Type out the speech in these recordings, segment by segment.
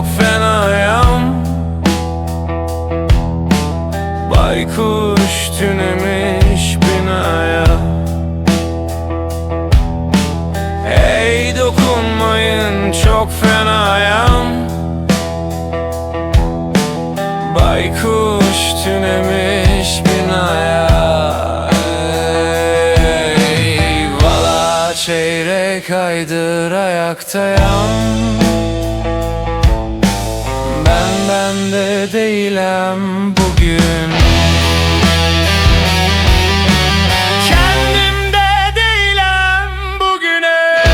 çok fenayım. Baykuş tünemiş binaya. Hey dokunmayın çok fenayım. Baykuş tünemiş binaya. Eyvallah çeyrek aydır ayaktayım Ben bende değilim bugün. Kendimde değilim bugüne.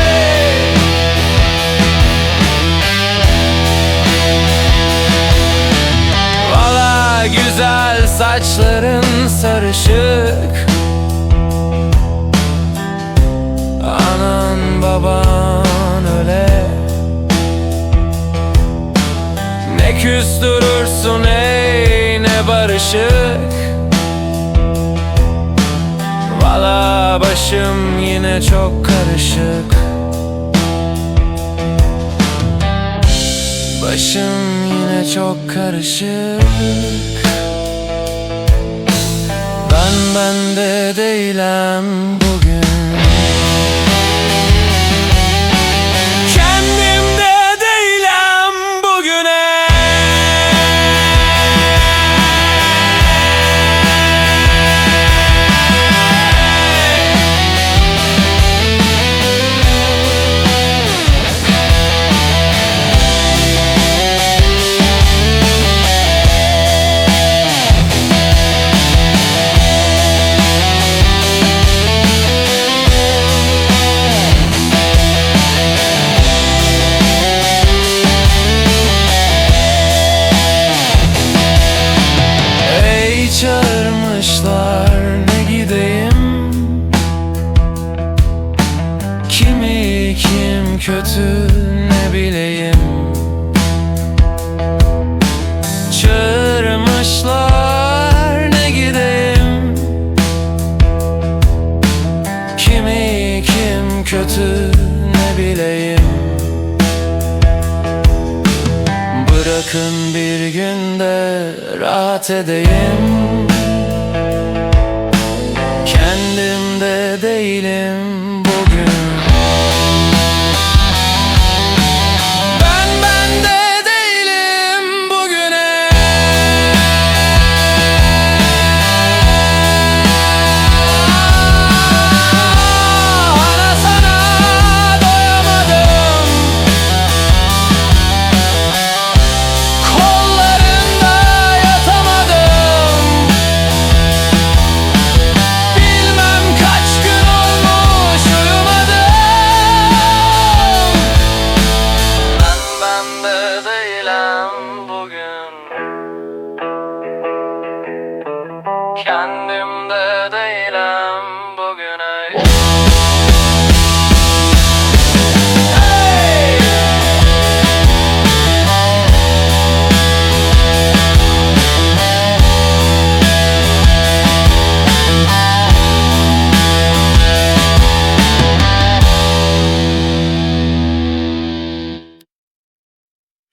Valla güzel saçların sarışık Ne küstürürsün ey ne barışık. Valla başım yine çok karışık. Başım yine çok karışık. Ben bende değilim bugün kötü ne bileyim. Bırakın bir günde rahat edeyim. Kendimde değilim